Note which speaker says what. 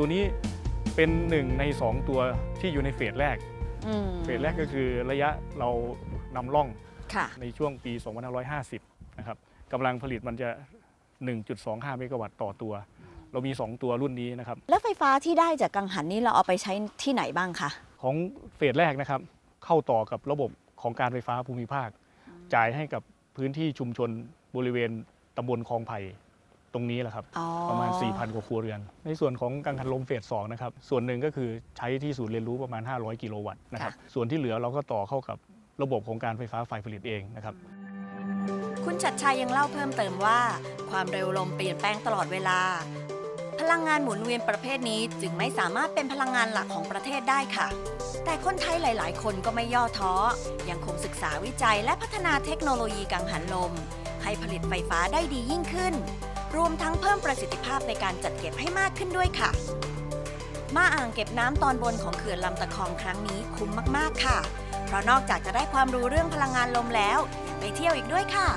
Speaker 1: ตัวนี้เป็นหนึ่งในสองตัวที่อยู่ในเฟสแรก
Speaker 2: อืม
Speaker 1: เฟสแรกก็คือระยะเรานำร่อง
Speaker 2: ค่ะ
Speaker 1: ในช่วงปี 2550 นะครับกำลังผลิตมันจะ 1.25 เมกะวัตต์ต่อตัว เรามี 2 ตัวรุ่นนี้นะครับ
Speaker 2: แล้วไฟฟ้าที่ได้จากกังหันนี้เราเอาไปใช้ที่ไหนบ้างคะ
Speaker 1: ของเฟสแรกนะครับ เข้าต่อกับระบบของการไฟฟ้าภูมิภาค จ่ายให้กับพื้นที่ชุมชนบริเวณตำบลคลองไผ่ ตรงนี้แหละครับ
Speaker 2: อ๋อ
Speaker 1: ประมาณ 4,000 กว่าครัวเรือน ในส่วนของกังหันลมเฟส2นะครับ ส่วนหนึ่งก็คือใช้ที่ศูนย์เรียนรู้ประมาณ 500 กิโลวัตต์นะครับ ส่วนที่เหลือเราก็ต่อเข้ากับระบบของการไฟฟ้าฝ่ายผลิตเองนะครับ
Speaker 2: คุณชัดชัยยังเล่าเพิ่มเติมว่า ความเร็วลมเปลี่ยนแปลงตลอดเวลา พลังงานหมุนเวียนประเภทนี้จึงไม่สามารถเป็นพลังงานหลักของประเทศได้ค่ะ แต่คนไทยหลาย ๆ คนก็ไม่ย่อท้อ ยังคงศึกษาวิจัยและพัฒนาเทคโนโลยีกังหันลม ให้ผลิตไฟฟ้าได้ดียิ่งขึ้น รวมทั้งเพิ่มประสิทธิภาพในการจัดเก็บให้มากขึ้นด้วยค่ะ มาอ่างเก็บน้ำตอนบนของเขื่อนลำตะคองครั้งนี้คุ้มมากๆค่ะ เพราะนอกจากจะได้ความรู้เรื่องพลังงานลมแล้วยังไปเที่ยวอีกด้วยค่ะ